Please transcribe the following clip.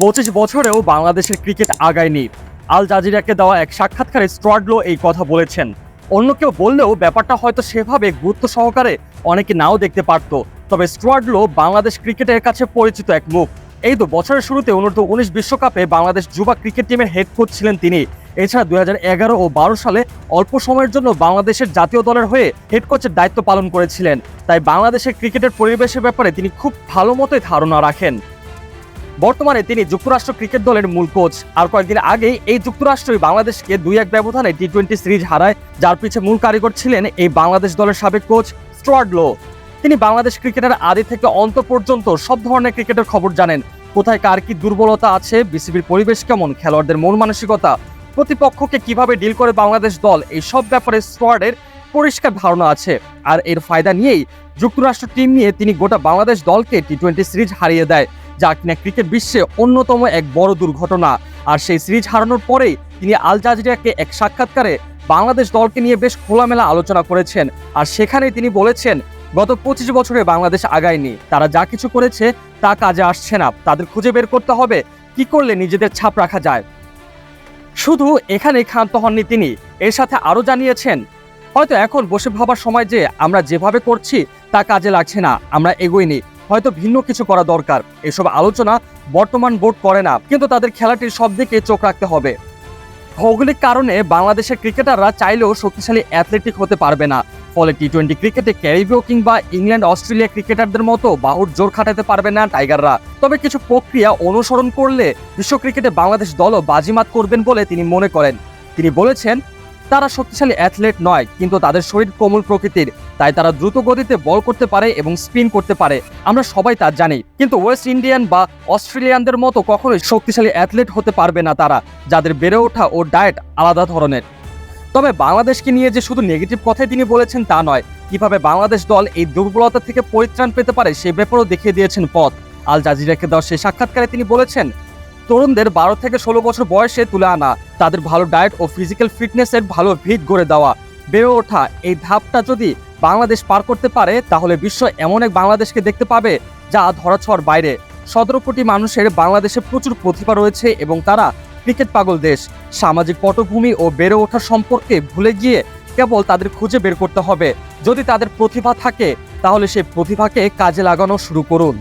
পঁচিশ বছরেও বাংলাদেশের ক্রিকেট আগায়নি। আল জাজিরাকে দেওয়া এক সাক্ষাৎকারে স্ট্রাডলো এই কথা বলেছেন। অন্য কেউ বললেও ব্যাপারটা হয়তো সেভাবে গুরুত্ব সহকারে অনেকে নাও দেখতে পারত। তবে স্ট্রাডলো বাংলাদেশ ক্রিকেটের কাছে পরিচিত এক মুখ। এই তো বছরের শুরুতে অনূর্ধ্ব উনিশ বিশ্বকাপে বাংলাদেশ যুবা ক্রিকেট টিমের হেড কোচ ছিলেন তিনি। এছাড়া দুই এগারো ও বারো সালে অল্প সময়ের জন্য বাংলাদেশের জাতীয় দলের হয়ে হেড কোচের দায়িত্ব পালন করেছিলেন। তাই বাংলাদেশের ক্রিকেটের পরিবেশের ব্যাপারে তিনি খুব ভালো মতোই ধারণা রাখেন। বর্তমানে তিনি যুক্তরাষ্ট্র ক্রিকেট দলের মূল কোচ। আর কয়েকদিন আগেই এই যুক্তরাষ্ট্রই বাংলাদেশকে দুই এক ব্যবধানে টি টোয়েন্টি সিরিজ হারায়, যার পিছে মূল কারিগর ছিলেন এই বাংলাদেশ দলের সাবেক কোচ স্টুয়ার্ডলো তিনি বাংলাদেশ ক্রিকেটের আদি থেকে অন্ত পর্যন্ত সব ধরনের ক্রিকেটের খবর জানেন। কোথায় কার কি দুর্বলতা আছে, বিসিবির পরিবেশ কেমন, খেলোয়াড়দের মন মানসিকতা, প্রতিপক্ষকে কীভাবে ডিল করে বাংলাদেশ দল, এই সব ব্যাপারে স্টুয়ার্ডের পরিষ্কার ধারণা আছে। আর এর ফায়দা নিয়েই যুক্তরাষ্ট্র টিম নিয়ে তিনি গোটা বাংলাদেশ দলকে টি টোয়েন্টি সিরিজ হারিয়ে দেয়। যা কিনা ক্রিকেট বিশ্বে অন্যতম এক বড় দুর্ঘটনা। আর সেই সিরিজ হারানোর পরেই তিনি আল জাজিরাকে এক সাক্ষাৎকারে বাংলাদেশ দলকে নিয়ে বেশ খোলামেলা আলোচনা করেছেন। আর সেখানেই তিনি বলেছেন, গত পঁচিশ বছরে বাংলাদেশ আগায়নি। তারা যা কিছু করেছে তা কাজে আসছে না। তাদের খুঁজে বের করতে হবে কি করলে নিজেদের ছাপ রাখা যায়। শুধু এখানেই ক্ষান্ত হননি তিনি। এর সাথে আরও জানিয়েছেন, হয়তো এখন বসে ভাবার সময় যে আমরা যেভাবে করছি তা কাজে লাগছে না। আমরা এগোইনি। হয়তো ভিন্ন কিছু করা দরকার। এসব আলোচনা বর্তমান বোর্ড করে না, কিন্তু তাদের খেলাটির সব দিকে চোখ রাখতে হবে। ভৌগোলিক কারণে বাংলাদেশের ক্রিকেটাররা চাইলেও শক্তিশালী অ্যাথলেটিক হতে পারবে না। ফলে টি টোয়েন্টি ক্রিকেটে ক্যারিবিও কিংবা ইংল্যান্ড, অস্ট্রেলিয়া ক্রিকেটারদের মতো বাহুর জোর খাটাতে পারবে না টাইগাররা। তবে কিছু প্রক্রিয়া অনুসরণ করলে বিশ্ব ক্রিকেটে বাংলাদেশ দলও বাজিমাত করবেন বলে তিনি মনে করেন। তিনি বলেছেন তারা শক্তিশালী অ্যাথলেট নয়, কিন্তু তাদের শরীর কোমল প্রকৃতির, তাই তারা দ্রুত গতিতে বল করতে পারে এবং স্পিন করতে পারে। আমরা সবাই তা জানি, কিন্তু ওয়েস্ট ইন্ডিয়ান বা অস্ট্রেলিয়ানদের মতো কখনোই শক্তিশালী অ্যাথলেট হতে পারবে না তারা, যাদের বেড়ে ওঠা ও ডায়েট আলাদা ধরনের। তবে বাংলাদেশকে নিয়ে যে শুধু নেগেটিভ কথাই তিনি বলেছেন তা নয়, কীভাবে বাংলাদেশ দল এই দুর্বলতা থেকে পরিত্রাণ পেতে পারে সে ব্যাপারেও দেখিয়ে দিয়েছেন পথ। আল জাজিরাকে দেওয়া সেই সাক্ষাৎকারে তিনি বলেছেন তরুণদের বারো থেকে ষোলো বছর বয়সে তুলে আনা, তাদের ভালো ডায়েট ও ফিজিক্যাল ফিটনেসের ভালো ভিত গড়ে দেওয়া। বেড়ে ওঠা এই ধাপটা যদি বাংলাদেশ পার করতে পারে, তাহলে বিশ্ব এমন এক বাংলাদেশকে দেখতে পাবে যা ধরাছোঁয়ার বাইরে। সতেরো কোটি মানুষের বাংলাদেশে প্রচুর প্রতিভা রয়েছে এবং তারা ক্রিকেট পাগল দেশ। সামাজিক পটভূমি ও বেড়ে ওঠা সম্পর্কে ভুলে গিয়ে কেবল তাদের খুঁজে বের করতে হবে। যদি তাদের প্রতিভা থাকে, তাহলে সেই প্রতিভাকে কাজে লাগানো শুরু করুন।